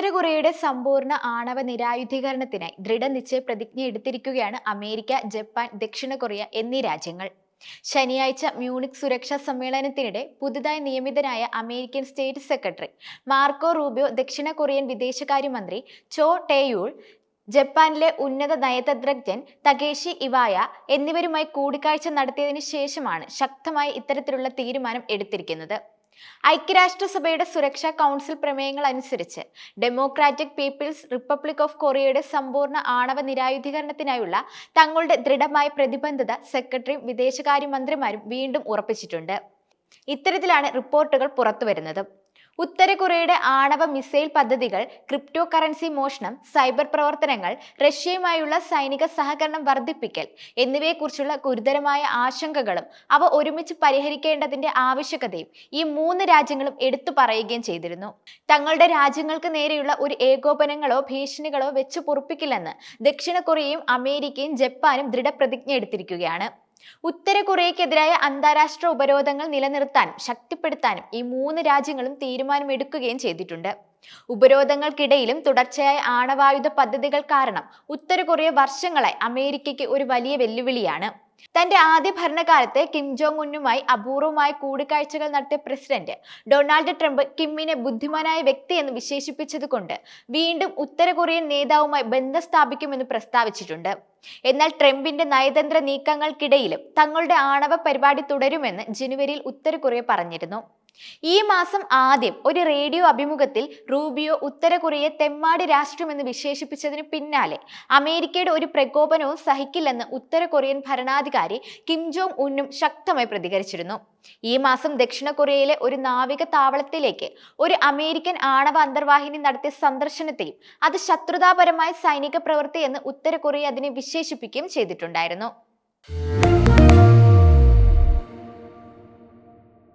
ഉത്തര കൊറിയയുടെ സമ്പൂർണ ആണവ നിരായുധീകരണത്തിനായി ദൃഢനിശ്ചയ പ്രതിജ്ഞ എടുത്തിരിക്കുകയാണ് അമേരിക്ക ജപ്പാൻ ദക്ഷിണ കൊറിയ എന്നീ രാജ്യങ്ങൾ. ശനിയാഴ്ച മ്യൂണിക് സുരക്ഷാ സമ്മേളനത്തിനിടെ പുതുതായി നിയമിതനായ American state secretary Marco Rubio ദക്ഷിണ കൊറിയൻ വിദേശകാര്യമന്ത്രി ചോ ടേയൂൾ ജപ്പാനിലെ ഉന്നത നയതന്ത്രജ്ഞൻ തകേഷി ഇവായ എന്നിവരുമായി കൂടിക്കാഴ്ച നടത്തിയതിനു ശേഷമാണ് ശക്തമായി ഇത്തരത്തിലുള്ള തീരുമാനം എടുത്തിരിക്കുന്നത്. ഐക്യരാഷ്ട്രസഭയുടെ സുരക്ഷാ കൗൺസിൽ പ്രമേയങ്ങൾ അനുസരിച്ച് ഡെമോക്രാറ്റിക് പീപ്പിൾസ് റിപ്പബ്ലിക് ഓഫ് കൊറിയയുടെ സമ്പൂർണ ആണവ നിരായുധീകരണത്തിനായുള്ള തങ്ങളുടെ ദൃഢമായ പ്രതിബദ്ധത സെക്രട്ടറിയും വിദേശകാര്യമന്ത്രിമാരും വീണ്ടും ഉറപ്പിച്ചിട്ടുണ്ട്. ഇത്തരത്തിലാണ് റിപ്പോർട്ടുകൾ പുറത്തുവരുന്നത്. ഉത്തര കൊറിയയുടെ ആണവ മിസൈൽ പദ്ധതികൾ ക്രിപ്റ്റോ കറൻസി മോഷണം സൈബർ പ്രവർത്തനങ്ങൾ റഷ്യയുമായുള്ള സൈനിക സഹകരണം വർദ്ധിപ്പിക്കൽ എന്നിവയെക്കുറിച്ചുള്ള ഗുരുതരമായ ആശങ്കകളും അവ ഒരുമിച്ച് പരിഹരിക്കേണ്ടതിന്റെ ആവശ്യകതയും ഈ മൂന്ന് രാജ്യങ്ങളും എടുത്തു പറയുകയും ചെയ്തിരുന്നു. തങ്ങളുടെ രാജ്യങ്ങൾക്ക് നേരെയുള്ള ഒരു ഏകോപനങ്ങളോ ഭീഷണികളോ വെച്ച് പൊറുപ്പിക്കില്ലെന്ന് ദക്ഷിണ കൊറിയയും അമേരിക്കയും ജപ്പാനും ദൃഢപ്രതിജ്ഞ എടുത്തിരിക്കുകയാണ് ഉത്തര കൊറിയക്കെതിരായ അന്താരാഷ്ട്ര ഉപരോധങ്ങൾ നിലനിർത്താനും ശക്തിപ്പെടുത്താനും ഈ മൂന്ന് രാജ്യങ്ങളും തീരുമാനമെടുക്കുകയും ചെയ്തിട്ടുണ്ട്. ഉപരോധങ്ങൾക്കിടയിലും തുടർച്ചയായ ആണവായുധ പദ്ധതികൾ കാരണം ഉത്തര കൊറിയ വർഷങ്ങളായി അമേരിക്കയ്ക്ക് ഒരു വലിയ വെല്ലുവിളിയാണ്. തന്റെ ആദ്യ ഭരണകാലത്ത് കിം ജോങ് ഉന്നുമായി അപൂർവമായ കൂടിക്കാഴ്ചകൾ നടത്തിയ പ്രസിഡന്റ് ഡൊണാൾഡ് ട്രംപ് കിമ്മിനെ ബുദ്ധിമാനായ വ്യക്തി എന്ന് വിശേഷിപ്പിച്ചതുകൊണ്ട് വീണ്ടും ഉത്തര കൊറിയൻ നേതാവുമായി ബന്ധം സ്ഥാപിക്കുമെന്ന് പ്രസ്താവിച്ചിട്ടുണ്ട്. എന്നാൽ ട്രംപിന്റെ നയതന്ത്ര നീക്കങ്ങൾക്കിടയിലും തങ്ങളുടെ ആണവ പരിപാടി തുടരുമെന്ന് ജനുവരിയിൽ ഉത്തര കൊറിയ പറഞ്ഞിരുന്നു. ഈ മാസം ആദ്യം ഒരു റേഡിയോ അഭിമുഖത്തിൽ റൂബിയോ ഉത്തര കൊറിയയെ തെമ്മാടി രാഷ്ട്രമെന്ന് വിശേഷിപ്പിച്ചതിന് പിന്നാലെ അമേരിക്കയുടെ ഒരു പ്രകോപനവും സഹിക്കില്ലെന്ന് ഉത്തര കൊറിയൻ ഭരണാധികാരി കിം ജോങ് ഉന്നും ശക്തമായി പ്രതികരിച്ചിരുന്നു. ഈ മാസം ദക്ഷിണ കൊറിയയിലെ ഒരു നാവിക താവളത്തിലേക്ക് ഒരു അമേരിക്കൻ ആണവ അന്തർവാഹിനി നടത്തിയ സന്ദർശനത്തെയും അത് ശത്രുതാപരമായ സൈനിക പ്രവൃത്തി എന്ന് ഉത്തര കൊറിയ അതിനെ വിശേഷിപ്പിക്കുകയും ചെയ്തിട്ടുണ്ടായിരുന്നു.